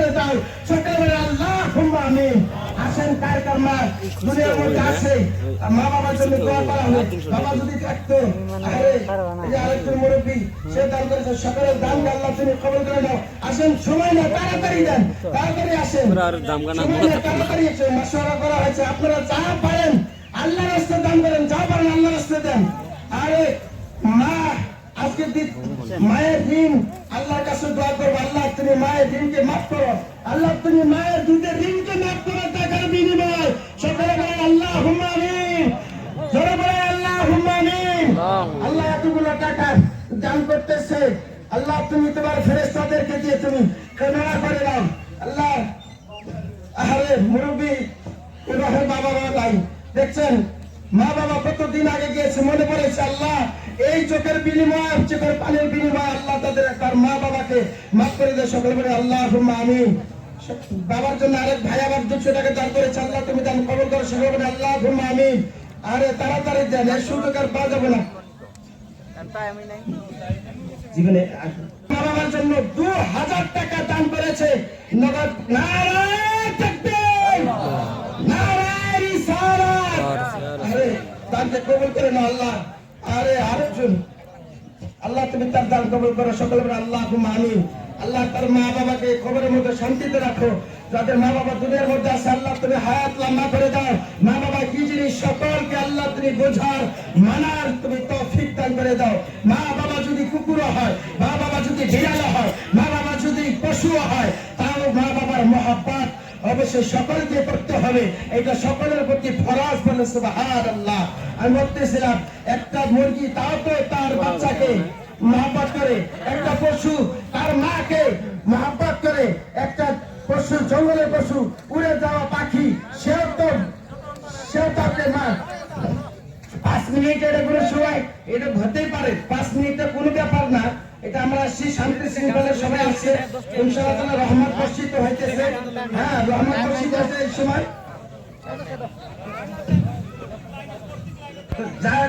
করে দাও ছোটবেলা আল্লাহ আমিন। আসেন কার মা দুনিয়ার মধ্যে আছে। মা বাবার জন্য দোয়া করা হোক। বাবা যদি থাকতো আরে এই আরেকজন মুরব্বী সে দান করেছে। সকলের দান আল্লাহ তুমি কবল করে নাও। আসেন সময় না তাড়াতাড়ি দেন তাড়াতাড়ি আসেন। আর দাম গানা তাড়াতাড়ি আসেন মাসওয়ারা করা হয়েছে। আপনারা যা পারেন আল্লাহ রাস্তা দান করেন যা পারেন আল্লাহ রাস্তা দেন। আরে মা আজকে মায়ের দিন আল্লাহর কাছে দোয়া মায়ের দিনকে মাফ করো। আল্লাহ তুমি মায়ের দুধের ঋণকে মাফ করো টাকার বিনিময়। সকলে বলে আল্লাহ হুম্মামিন জোরে বলে আল্লাহ হুম্মামিন আল্লাহ এতগুলো টাকা দান করতেছে। আল্লাহ তুমি তোমার ফেরেস্তাদেরকে দিয়ে তুমি ক্ষমা করে দাও আল্লাহ আরে মুরব্বী এভাবে বাবা মা নাই। দেখছেন মা বাবা কতদিন আগে গিয়েছে মনে পড়েছে? আল্লাহ এই চোখের বিনিময় চোখের পানির বিনিময় আল্লাহ তাদের তার মা বাবাকে মাফ করে দেয় সকলে বলে আল্লাহ আমি বাবার জন্য আরেক ভাই আবার দুশো টাকা দান করেছে, আল্লাহ, তুমি দান কবল করো। সকলে বলে আল্লাহ আমি আরে তাড়াতাড়ি দেন এই সুযোগ আর পাওয়া যাবে না। জীবনে বাবার জন্য দু হাজার টাকা দান করেছে। নগদ নারায়ণ তাকবীর! নারায়ণ আরে করে না আল্লাহ। আরে, আরেকজন। আল্লাহ, তুমি তার দান কবুল করো। সকলে আল্লাহ আমি আল্লাহ তার মা বাবাকে খবরের মধ্যে শান্তিতে রাখো। যাদের মা বাবা দুনিয়ার মধ্যে আছে, আল্লাহ তুমি হায়াত লম্বা করে দাও। মা বাবা কি জিনিস সকলকে আল্লাহ তুমি বোঝার, মানার তুমি তৌফিক দান করে দাও। মা বাবা যদি কুকুর হয়, মা বাবা যদি বিড়াল হয়, মা বাবা যদি পশু হয়, তাও মা বাবার মহাব্বত অবশ্যই সকলকে করতে হবে। এটা সকলের প্রতি ফরাজ বলে সুবহান আল্লাহ আমি বলতেছিলাম, একটা মুরগি তাও তো তার বাচ্চাকে মহাব্বত করে একটা পশু তার মাকে মহাব্বত করে একটা পশু জঙ্গলের পশু, উড়ে যাওয়া পাখি, সেও তো সেও তো আপনার পাঁচ মিনিট এটা কোনো সময়, এটা হতেই পারে। পাঁচ কোনো ব্যাপার না। এটা আমরা আসছি, শান্তি শৃঙ্খলার সবাই আসছে। ইনশাআল্লাহ রহমত বর্ষিত হইতেছে। হ্যাঁ বর্ষিত এই সময়। যার